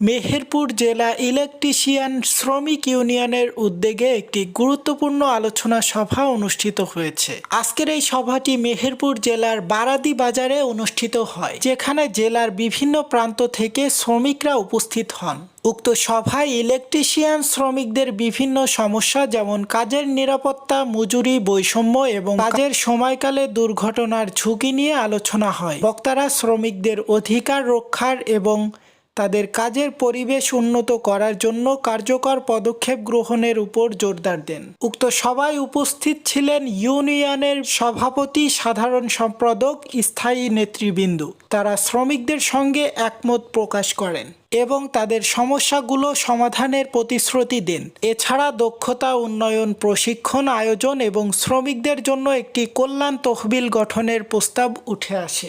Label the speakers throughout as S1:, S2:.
S1: মেহেরপুর জেলা ইলেকট্রিশিয়ান শ্রমিক ইউনিয়নের উদ্যোগে একটি গুরুত্বপূর্ণ আলোচনা সভা অনুষ্ঠিত হয়েছে। আজকের এই সভাটি মেহেরপুর জেলার বারাদি বাজারে অনুষ্ঠিত হয়, যেখানে জেলার বিভিন্ন প্রান্ত থেকে শ্রমিকরা উপস্থিত হন। উক্ত সভায় ইলেকট্রিশিয়ান শ্রমিকদের বিভিন্ন সমস্যা যেমন কাজের নিরাপত্তা, মজুরি, বৈষম্য এবং কাজের সময়কালে দুর্ঘটনার ঝুঁকি নিয়ে আলোচনা হয়। বক্তারা শ্রমিকদের অধিকার রক্ষার এবং তাদের কাজের পরিবেশ উন্নত করার জন্য কার্যকর পদক্ষেপ গ্রহণের উপর জোরদার দেন। উক্ত সভায় উপস্থিত ছিলেন ইউনিয়নের সভাপতি, সাধারণ সম্পাদক, স্থায়ী নেতৃবৃন্দ। তারা শ্রমিকদের সঙ্গে একমত প্রকাশ করেন এবং তাদের সমস্যাগুলো সমাধানের প্রতিশ্রুতি দেন। এছাড়া দক্ষতা উন্নয়ন প্রশিক্ষণ আয়োজন এবং শ্রমিকদের জন্য একটি কল্যাণ তহবিল গঠনের প্রস্তাব উঠে আসে।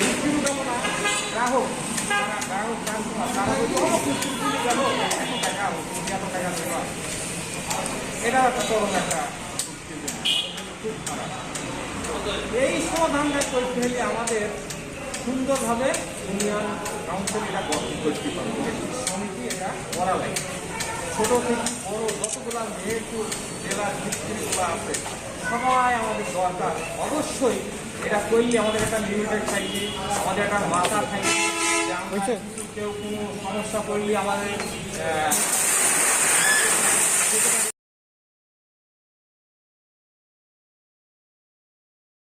S2: বিক্রি দেবো গ্রাহক গ্রাহক তারা কিনে গেল এত টাকা তুমি এত টাকা দেবা এটা একটা এই সমাধানটা করতে হলে আমাদের সুন্দরভাবে ইউনিয়ন কাউন্সিল এটা গঠন করতে পারবে। সমিতি এটা করা লাগে ছোটো থেকে বড় যতগুলা মেহেরপুর জেলার ভিত্তিগুলো আছে সবাই আমাদের দরকার। অবশ্যই এটা করলে আমাদের একটা লিমিটেড থাকবে আমাদের একটা মাথা থাকবে কেউ কোনো সমস্যা করলে আমাদের